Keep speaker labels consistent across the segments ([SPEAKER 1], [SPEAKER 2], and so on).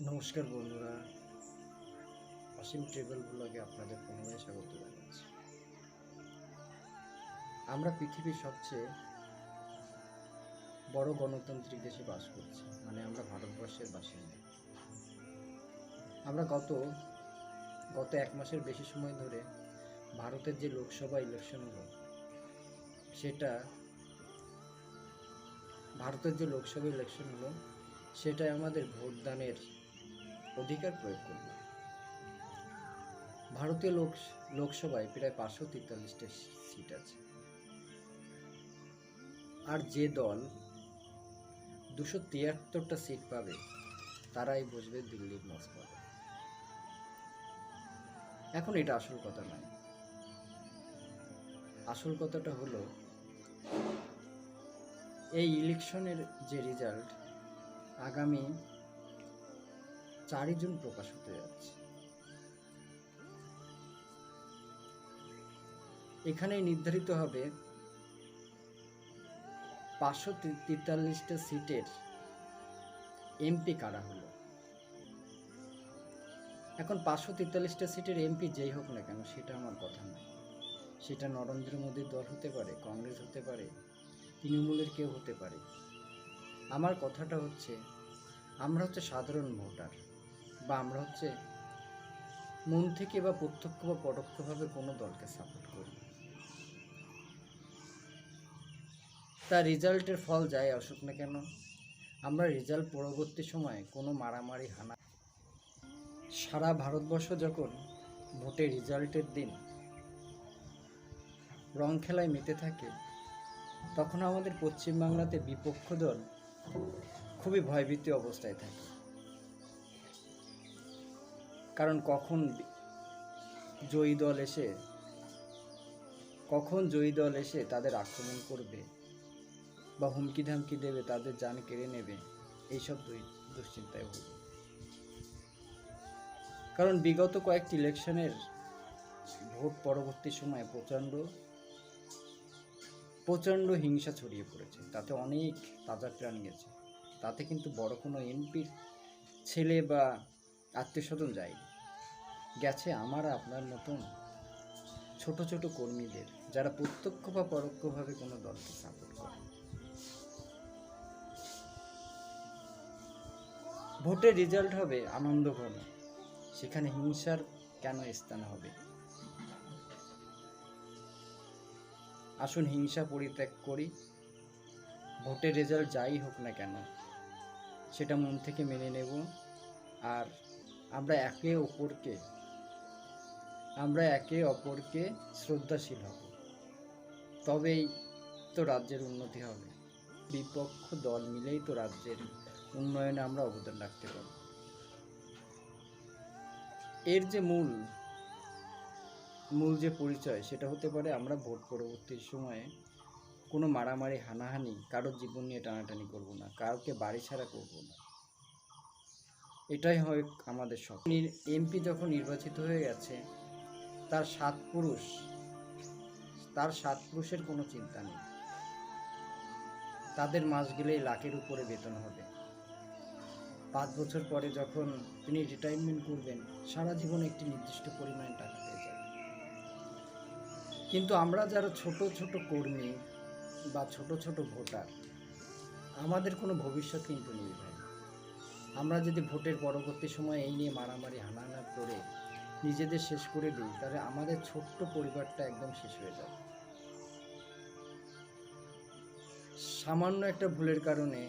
[SPEAKER 1] নমস্কার বন্ধুরা। অসীম ট্রেভেল ব্লগে আপনাদের পুনরায় স্বাগত জানাচ্ছি। আমরা পৃথিবীর সবচেয়ে বড় গণতান্ত্রিক দেশে বাস করছি মানে আমরা ভারতবর্ষের বাসিন্দা। আমরা গত গত এক মাসের বেশি সময় ধরে ভারতের যে লোকসভা ইলেকশন হলো, সেটা ভারতের যে লোকসভা ইলেকশন হলো, সেটাই আমাদের ভোটদানের অধিকার প্রয়োগ করব ভারতীয় লোক, লোকসভায় প্রায় পাঁচশো তেতাল্লিশটা সিট আছে। আর যে দল দুশো তিয়াত্তরটা সিট পাবে, তারাই বসবে দিল্লির মসনদে এখন এটা আসল কথা নয়। আসল কথাটা হলো, এই ইলেকশনের যে রেজাল্ট আগামী চারই জুন প্রকাশ হতে যাচ্ছে। এখানেই নির্ধারিত হবে পাঁচশো তেতাল্লিশটা সিটের এমপি কারা হলো। এখন পাঁচশো তেতাল্লিশটা সিটের এমপি যেই হোক না কেন, সেটা আমার কথা নয় সেটা নরেন্দ্র মোদীর দল হতে পারে, কংগ্রেস হতে পারে, তৃণমূলের কেউ হতে পারে। আমার কথাটা হচ্ছে, আমরা হচ্ছে সাধারণ ভোটার। বা আমরা হচ্ছে মন থেকে বা প্রত্যক্ষ বা পরোক্ষভাবে কোনো দলকে সাপোর্ট করি তা রেজাল্টের ফল যায় আসুক না কেন, আমরা রেজাল্ট পরবর্তী সময়ে কোনো মারামারি, হানা সারা ভারতবর্ষ যখন ভোটের রেজাল্টের দিন রং খেলায় মেতে থাকে, তখন আমাদের পশ্চিমবাংলাতে বিপক্ষ দল খুবই ভয়ভীতি অবস্থায় থাকে। কারণ কখন জয়ী দল এসে, কখন জয়ী দল এসে তাদের আক্রমণ করবে বা হুমকি ধামকি দেবে, তাদের যান কেড়ে নেবে, এইসব দুশ্চিন্তায় ভুগি কারণ বিগত কয়েকটি ইলেকশনের ভোট পরবর্তী সময়ে প্রচণ্ড প্রচণ্ড হিংসা ছড়িয়ে পড়েছে। তাতে অনেক তাজা প্রাণ গেছে। তাতে কিন্তু বড় কোনো এমপির ছেলে বা আত্মীয় স্বজন যায়নি গেছে আমার আপনার মতন ছোট ছোট কর্মীদের যারা প্রত্যক্ষ বা পরোক্ষভাবে কোনো দলকে সাপোর্ট করে। ভোটের রেজাল্ট হবে আনন্দঘন। সেখানে হিংসার কেন স্থান হবে? আসুন হিংসা পরিত্যাগ করি। ভোটের রেজাল্ট যাই হোক না কেন, সেটা মন থেকে মেনে নেব। আর আমরা একে অপরকে, আমরা একে অপরকে শ্রদ্ধাশীল হব। তবেই তো রাজ্যের উন্নতি হবে। বিপক্ষ দল মিলেই তো রাজ্যের উন্নয়নে আমরা অবদান রাখতে পারব। এর যে মূল মূল যে পরিচয়, সেটা হতে পারে আমরা ভোট পরবর্তী সময়ে কোনো মারামারি, হানাহানি কারোর জীবন নিয়ে টানাটানি করব না, কাউকে বাড়ি ছাড়া করব না। এটাই হয় আমাদের সব এমপি যখন নির্বাচিত হয়ে গেছে, তার সাত পুরুষ, তার সাত পুরুষের কোনো চিন্তা নেই। তাদের মাস গেলেই লাখের উপরে বেতন হবে। পাঁচ বছর পরে যখন তিনি রিটায়ারমেন্ট করবেন, সারা জীবন একটি নির্দিষ্ট পরিমাণ টাকা পেয়ে যাবেন। কিন্তু আমরা যারা ছোট ছোট কর্মী বা ছোট ছোট ভোটার, আমাদের কোনো ভবিষ্যৎ কিন্তু নেই আমরা যদি ভোটের পরবর্তী সময় এই নিয়ে মারামারি, হানাহানা করে নিজেদের শেষ করে দিই, তাহলে আমাদের ছোট্ট পরিবারটা একদম শেষ হয়ে যাবে। সামান্য একটা ভুলের কারণে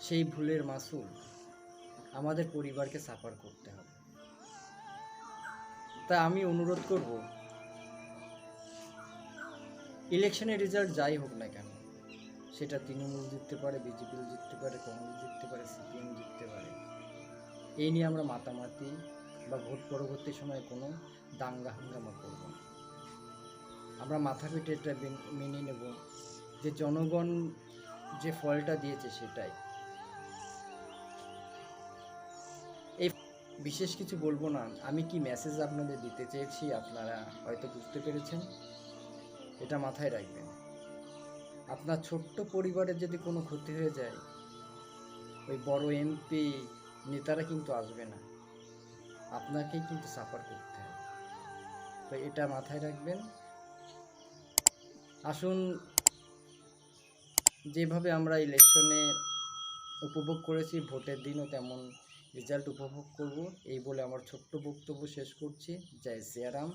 [SPEAKER 1] সেই ভুলের মাসুল আমাদের পরিবারকে সাফার করতে হবে। তা আমি অনুরোধ করব, ইলেকশনের রেজাল্ট যাই হোক না কেন সেটা তৃণমূল জিততে পারে, বিজেপি জিততে পারে, কংগ্রেস জিততে পারে, সিপিএম জিততে পারে। এই নিয়ে আমরা মাতামাতি বা ভোট পরবর্তী সময়ে কোনো দাঙ্গা হাঙ্গামা করব না। আমরা মাথা পেটে এটা মেনে নেব যে জনগণ যে ফলটা দিয়েছে সেটাই। এই বিশেষ কিছু বলব না, আমি কি মেসেজ আপনাদের দিতে চেয়েছি আপনারা হয়তো বুঝতে পেরেছেন, এটা মাথায় রাখবেন। আপনার ছোট্ট পরিবারের যদি কোনো ক্ষতি হয়ে যায়, ওই বড় এমপি নেতারা কিন্তু আসবে না। আপনাকেই কিন্তু সাফার করতে হবে। তো এটা মাথায় রাখবেন। আসুন, যেভাবে আমরা ইলেকশনে উপভোগ করেছি, ভোটের দিনও তেমন রেজাল্ট উপভোগ করব। এই বলে আমার ছোট্ট বক্তব্য শেষ করছি। জয় শ্রীরাম।